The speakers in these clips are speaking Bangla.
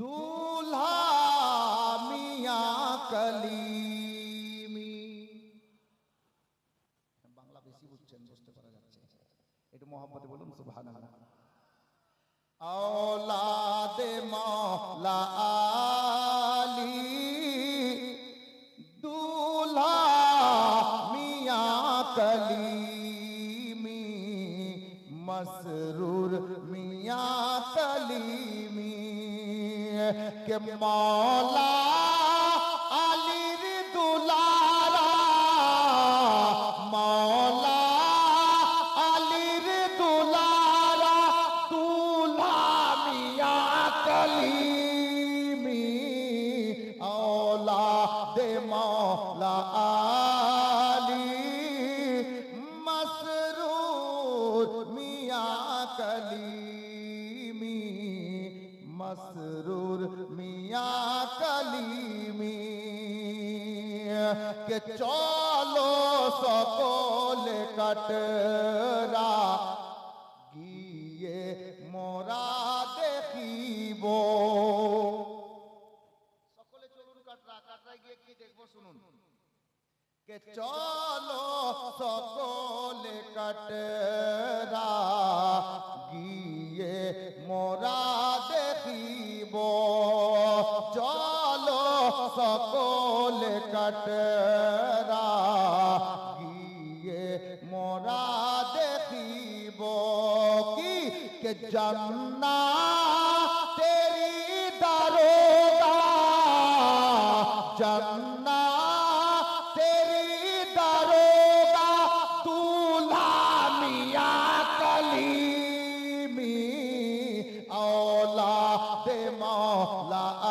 দুলহা মিয়া কলিমি। বাংলা বেশি বুঝছেন, বুঝতে পারা যাচ্ছে। একটু মোহাম্মদে বলুন সুবহান আল্লাহ আওলাদে মসরুর মিয়া কলিমি। के मौला আজকে চলো সকলে কাটরা, গিয়ে মোরা দেখিব। সকলে চলুন কাটরা কাটরা গিয়ে কি দেখব শুনুন। কে চলো সকলে কাটরা, গিয়ে মোরা সকলে কাটরা গিয়ে মোরা দেখিব কি কে জন্না তেরি দারোগা জন্না তেরি দারোগা दूल्हा मियाँ कलीमी औलाद मौला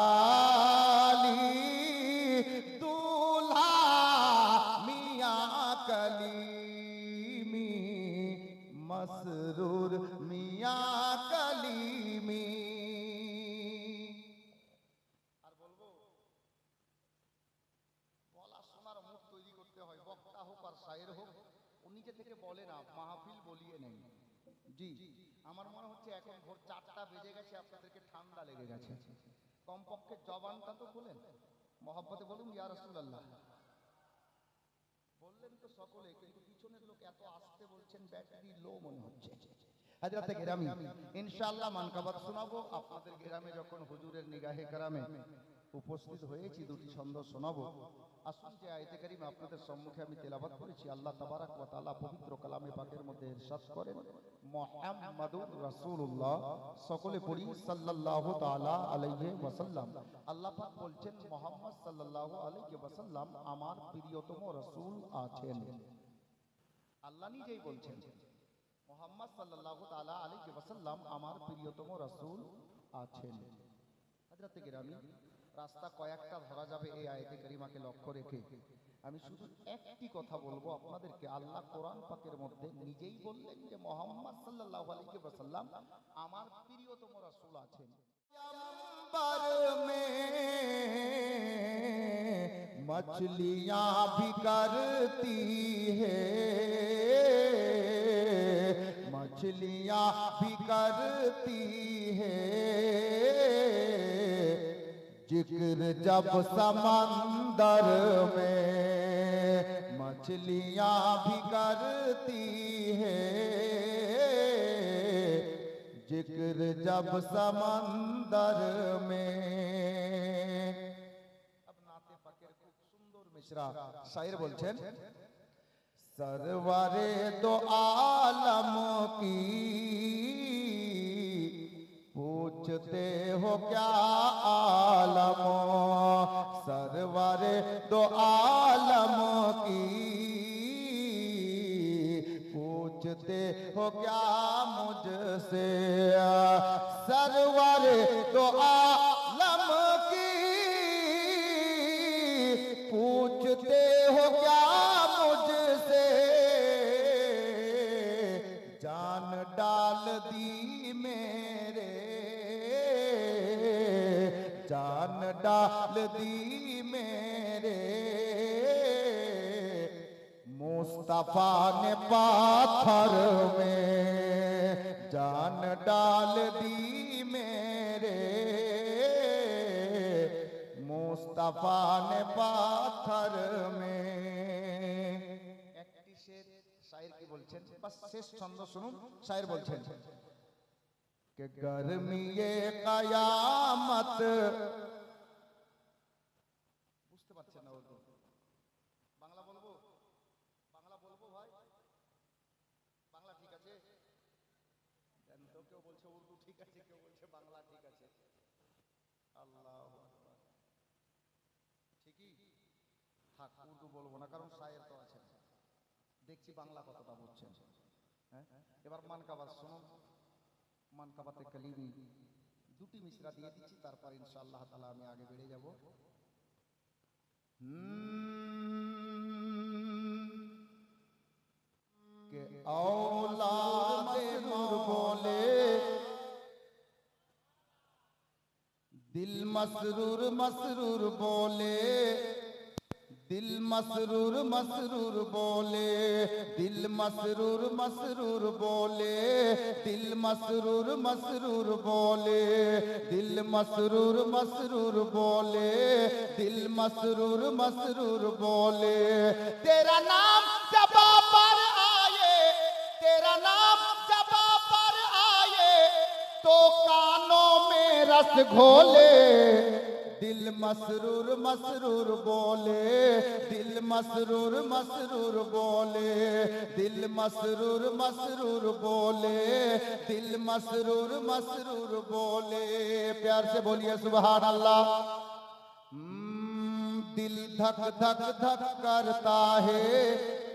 নিজে থেকে বলে না, মাহফিল বলিয়ে নেই। জি, আমার মনে হচ্ছে এখন ভোর চারটা বেজে গেছে, আপনাদেরকে ঠান্ডা লেগে গেছে। কমপক্ষে জবানটা তো মহাব্বতে বলুন, ইয়া রাসূলুল্লাহ। বললেন তো সকলে, কিন্তু পিছনের লোক এত আসতে বলছেন ব্যাটারি লো মনে হচ্ছে। হাজরাতে গেরামি, ইনশাআল্লাহ মানকাবাত শোনাবো। আপনাদের গ্রামে যখন হুজুরের নিগাহে কারামে উপস্থিত হয়েছি, দুটি ছন্দ শোনাবো। আসুন যে আয়তে কারিমে আপনাদের সম্মুখে আমি তেলাবাত করেছি। আল্লাহ তাবারাক ওয়া তাআলা পবিত্র কালামে পাকের মধ্যে ইরশাদ করেন, মুহাম্মাদুর রাসূলুল্লাহ সকলে পড়ি সাল্লাল্লাহু তাআলা আলাইহি ওয়াসাল্লাম। আল্লাহ পাক বলছেন, মুহাম্মদ সাল্লাল্লাহু আলাইহি ওয়াসাল্লাম আমার প্রিয়তম রাসূল আছেন। আল্লাহ নিজেই বলছেন, মোহাম্মদ সাল্লাল্লাহু তাআলা আলাইহি ওয়াসাল্লাম আমার প্রিয়তম রাসূল আছেন। হযরতে গিরামি রাস্তা কয়েকটা ধরা যাবে এই আয়াতে কারিমাকে লক্ষ্য রেখে আমি শুধু একটি কথা বলবো আপনাদেরকে আল্লাহ কোরআন পাকের মধ্যে নিজেই বললেন যে মোহাম্মদ সাল্লাল্লাহু আলাইহি ওয়াসাল্লাম আমার প্রিয়তম রাসূল আছেন अंबर में मछलियां भी करती है मछलियां भी करती है ज़िक्र जब समंदर में मछलियाँ भी करती है। ज़िक्र जब समंदर में अब नाते पाकेर खूब सुंदर मिश्रा शायर पूछते हो क्या आलम? सरवरे दो आलम की। पूछते हो क्या मुझसे? सरवर दो आलम डाल दी मेरे मुस्तफा ने पाथर में जान डाल दी मेरे दफान पाथर में একটি শের শায়ের কি বলছেন বাস শেষ ছন্দ শুনুন শায়ের বলছেন कि गर्मी ये कयामत আছে কেউ বলছে বাংলা ঠিক আছে। আল্লাহ ঠিকই? উর্দু বলব না, কারণ সায়ের তো দেখছি বাংলা কথাটা বুঝছেন। হ্যাঁ? এবার শুনুন মানকাবাতে কালিমি। দুটি মিশ্রা দিয়ে দিচ্ছি, তারপর তালা আমি আগে বেড়ে যাব। কে দিল মসরুর মসরুর বলে, দিল মসরুর মসরুর বলে, দিল মসরুর মসরুর বলে, দিল মসরুর মসরুর বলে, দিল মসরুর মসরুর বলে, দিল মসরুর মসরুর বলে। তেরা নাম জবাব रस घोले दिल मसरूर मसरूर बोले दिल मसरूर मसरूर बोले दिल मसरूर मसरूर बोले दिल मसरूर मसरूर बोले प्यार से बोलिए सुबहान अल्लाह हम्म, दिल धक धक धक करता है दिल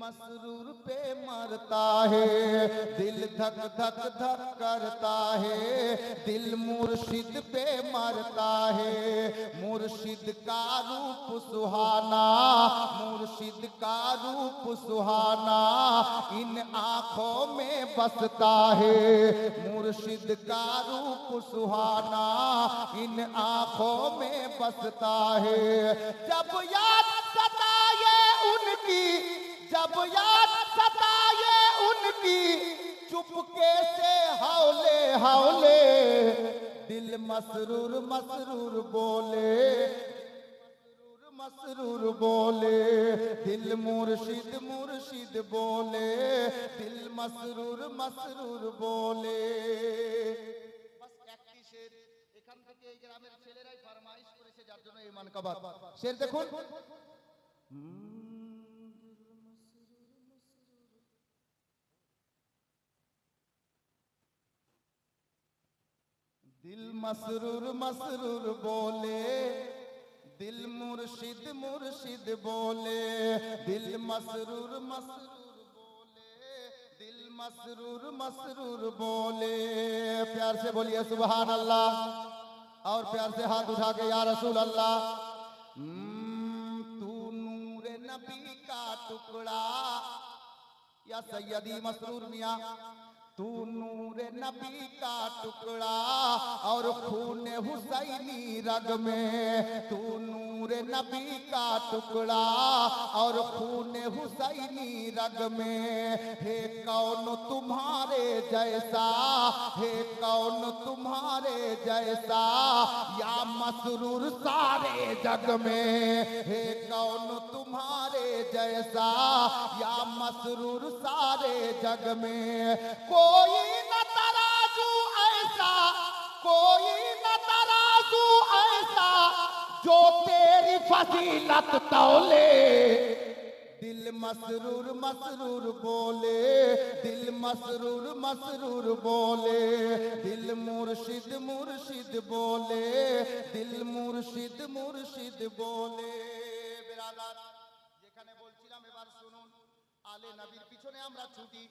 मसरूर पे मरता है, दिल धक धक धक करता है, दिल मुर्शिद पे मरता है। मुर्शिद का रूप सुहाना, मुर्शिद का रूप सुहाना इन आँखों में बसता है। मुर्शिद का रूप सुहाना इन आँखों में बसता है। जब याद सताए उनकी जब याद सताए उनकी चुपके से हौले हौले दिल मसरूर मसरूर बोले मसरूर बोले दिल मुर्शिद मुर्शिद बोले दिल मसरूर मसरूर बोले বাস একটি শের এখান থেকে এই গ্রামের ছেলেরাই ফরমাইশ করেছে যার জন্য এই মানকাবাত শের দেখুন दिल मसरूर मसरूर बोले दिल मुर्शिद मुर्शिद बोले दिल मसरूर मसरूर बोले दिल मसरूर मसरूर बोले। प्यार से बोलिए सुबहान अल्लाह और प्यार से हाथ उठा के या रसूल अल्लाह हम्म, तू नूर नबी का टुकड़ा या सैयदी मसरूर मियाँ। तू नूर नबी का टुकड़ा और खून हुसैनी रग में। तू नूर नबी का टुकड़ा और खून हुसैनी रग में। हे कौन तुम्हारे जैसा, हे कौन तुम्हारे जैसा, या मसरूर सारे जग में। हे कौन तुम्हारे जैसा या मसरूर सारे जग में? कोई न तराजू ऐसा, कोई न तराजू ऐसा, जो तेरी फसीलत तौले। দিল মসরুর মসরুর বলে দিল মসরুর মসরুর বলে দিল মুর্শিদ মুর্শিদ বলে দিল মুর্শিদ মুর্শিদ বলে যেখানে বলছিলাম, এবার শুনুন, আলে নবীর পিছনে আমরা ছুটি।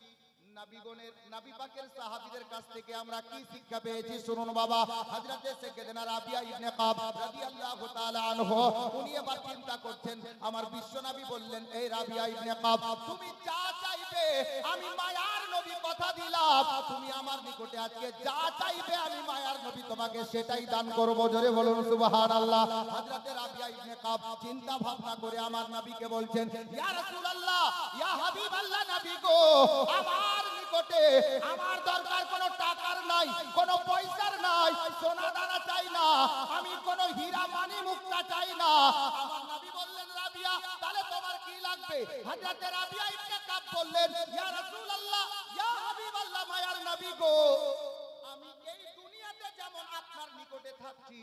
আমার বিশ্ব নবী বললেন, এই রাবিয়া ইবনে কাব, তুমি যা চাইবে, আমি মায়ার নবী কথা দিলাম। তুমি আমার নিকটে আজকে যা চাইবে, আমি মায়ার নবী তোমাকে সেটাই দান করব। জোরে বলুন, সুবহানাল্লাহ। হযরতে রাবিয়া ইবনে কাব চিন্তা ভাবনা করে আমার নবীকে বলছেন, ইয়া রাসূলুল্লাহ, ইয়া হাবিবাল্লাহ নবী গো, আমার নিকটে। আমার দরকার কোনো টাকার নাই, কোনো পয়সার নাই, সোনা দানা চাই না, আমি কোনো হীরা মানি মুক্তা চাই না। আমার নবী বললেন, রাবিয়া, তাহলে তোমার কি লাগবে? হযরতে রাবিয়া ইবনে কাব বললেন, ইয়া রাসূলুল্লাহ, ইয়া হাবিবাল্লাহ, মায়ার নবী গো। আমি এই দুনিয়াতে যেমন আপনার নিকটে থাকছি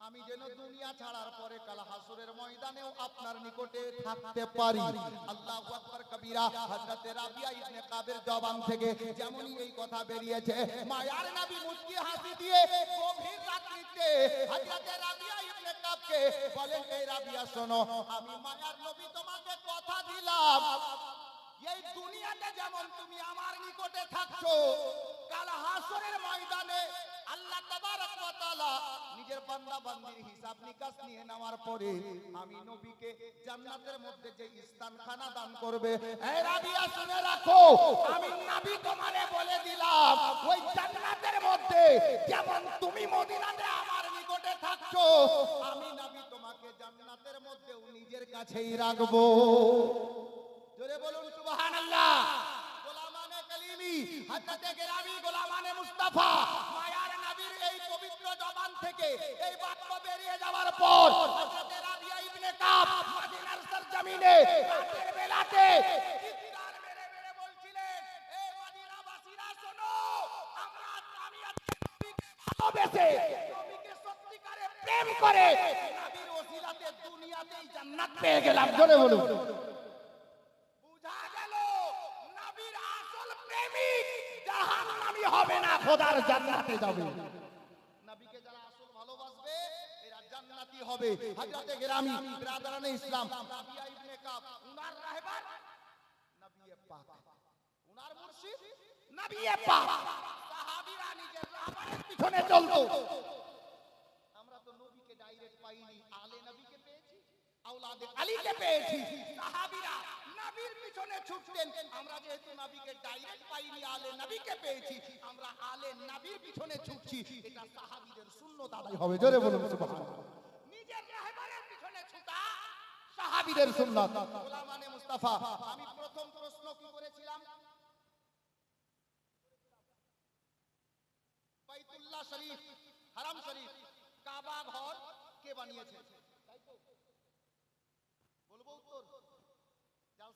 আমি যেন দুনিয়া ছাড়ার পরে কাল হাসুরের ময়দানেও আপনার নিকটে থাকতে পারি। আল্লাহু আকবার কবিরা হযরতে রাবিয়া ইবনে কাবের জবান থেকে যেমনই এই কথা বেরিয়েছে মায়ার নবী মুস্কি হাসি দিয়ে গভীর রাত্রিতে হযরতে রাবিয়া ইবনে কাবকে বলেন এই রাবিয়া শোনো আমি মায়ার নবী তোমাকে কথা দিলাম। এই দুনিয়াতে যেমন তুমি আমার নিকটে থাকছো, কাল হাসরের ময়দানে আল্লাহ তাবারক ওয়া তাআলা নিজের বান্দা বান্দির হিসাব নিকাশ নিয়ে নেওয়ার পরে আমি নবীকে জান্নাতের মধ্যে যে স্থানখানা দান করবে, এই রাবিয়া শুনে রাখো, আমি নবী তোমারে বলে দিলাম, ওই জান্নাতের মধ্যে যেমন তুমি মদিনাতে আমার নিকটে থাকছো, আমি নবী তোমাকে জান্নাতের মধ্যেও নিজের কাছেই রাখব। জোরে বলুন সুবহানাল্লাহ। গোলামানে কালিমি, হযরতে গেরামি গোলামানে মুস্তাফা, মায়ার নবীর এই পবিত্র জবান থেকে এই বাক্য বেরিয়ে যাওয়ার পর হযরতে রাবিয়া ইবনে কাব মদিনার সরজমিনে রাতের বেলাতে প্রেম করে নবীর ওসিলাতে দুনিয়াতেই জান্নাত পেয়ে গেলাম। জোরে বলুন। হবে না, খোদার জান্নাতে যাবে। নবীকে যারা আসল ভালোবাসবে, এরা জান্নাতি হবে। হযরতে গেরামি ব্রাদারানে ইসলাম, রাবিয়া ইবনে কাব, উনার রাহবার নবিয়ে পাক। উনার মুর্শিদ নবিয়ে পাক। সাহাবীরা নিজের রাহবারের পিছনে চলতো। আমরা তো নবীকে ডাইরেক্ট পাইনি, আলে নবীকে পেয়েছি, আওলাদে আলীকে পেয়েছি। সাহাবীরা নবীর পিছনে ছুটতেন। আমরা যেহেতু নবীকে ডাইরেক্ট পাইনি, আলে নবীকে পেয়েছি, আমরা আলে নবীর পিছনে ছুটছি। এটা সাহাবীদের সুন্নত আদায় হবে। জোরে বলুন, সুবহানাল্লাহ। নিজের রাহবারের পিছনে ছুটা সাহাবীদের সুন্নাত। গোলামানে মুস্তাফা। আমি প্রথম প্রশ্ন কি করেছিলাম? বাইতুল্লাহ শরীফ, হারাম শরীফ, কাবা ঘর কে বানিয়েছে তাই তো? বলব উত্তর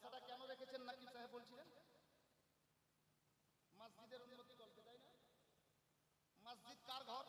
জালসাটা কেন রেখেছেন নাকি সাহেব বলছিলেন? মসজিদের উন্নতি করতে তাই না? মসজিদ কার ঘর?